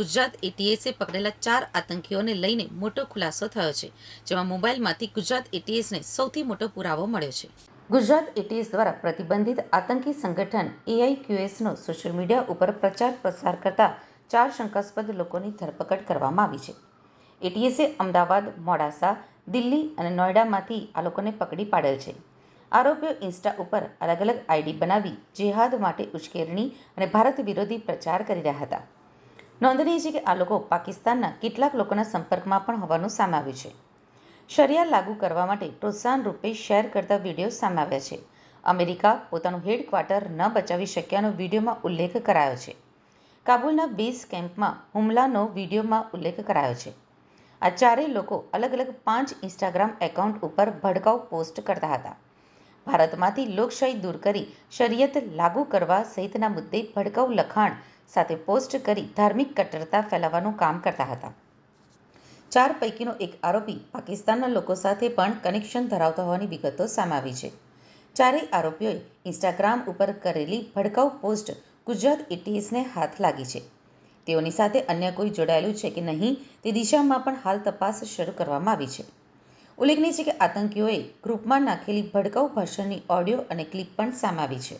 ગુજરાત એટીએસે પકડેલા ચાર આતંકીઓને લઈને મોટો ખુલાસો થયો છે, જેમાં મોબાઈલમાંથી ગુજરાત એટીએસને સૌથી મોટો પુરાવો મળ્યો છે. ગુજરાત એટીએસ દ્વારા પ્રતિબંધિત આતંકી સંગઠન એઆઈક્યુએસનો સોશિયલ મીડિયા ઉપર પ્રચાર પ્રસાર કરતા ચાર શંકાસ્પદ લોકોની ધરપકડ કરવામાં આવી છે. એટીએસે અમદાવાદ, મોડાસા, દિલ્હી અને નોઈડામાંથી આ લોકોને પકડી પાડેલ છે. આરોપીઓ ઇન્સ્ટા ઉપર અલગ અલગ આઈડી બનાવી જેહાદ માટે ઉશ્કેરણી અને ભારત વિરોધી પ્રચાર કરી રહ્યા હતા. નોંધનીય છે કે આ લોકો પાકિસ્તાનના કેટલાક લોકોના સંપર્કમાં પણ હોવાનું સામે આવ્યું છે. શરિયા લાગુ કરવા માટે પ્રોત્સાહન રૂપે શેર કરતા વીડિયો સામે આવ્યા છે. અમેરિકા પોતાનું હેડક્વાર્ટર ન બચાવી શક્યાનો વિડીયોમાં ઉલ્લેખ કરાયો છે. કાબુલના બેઝ કેમ્પમાં હુમલાનો વિડીયોમાં ઉલ્લેખ કરાયો છે. આ ચારેય લોકો અલગ અલગ પાંચ ઇન્સ્ટાગ્રામ એકાઉન્ટ ઉપર ભડકાઉ પોસ્ટ કરતા હતા. ભારતમાંથી લોકશાહી દૂર કરી શરિયત લાગુ કરવા સહિતના મુદ્દે ભડકાઉ લખાણ સાથે પોસ્ટ કરી ધાર્મિક કટ્ટરતા ફેલાવવાનું કામ કરતા હતા. ચાર પૈકીનો એક આરોપી પાકિસ્તાનના લોકો સાથે પણ કનેક્શન ધરાવતો હોવાની વિગતો સામે આવી છે. ચારેય આરોપીઓએ ઇન્સ્ટાગ્રામ ઉપર કરેલી ભડકાઉ પોસ્ટ ગુજરાત એટીએસને હાથ લાગી છે. તેઓની સાથે અન્ય કોઈ જોડાયેલું છે કે નહીં તે દિશામાં પણ હાલ તપાસ શરૂ કરવામાં આવી છે. ઉલ્લેખનીય છે કે આતંકીઓએ ગ્રુપમાં નાખેલી ભડકાઉ ભાષણની ઓડિયો અને ક્લિપ પણ સામે છે.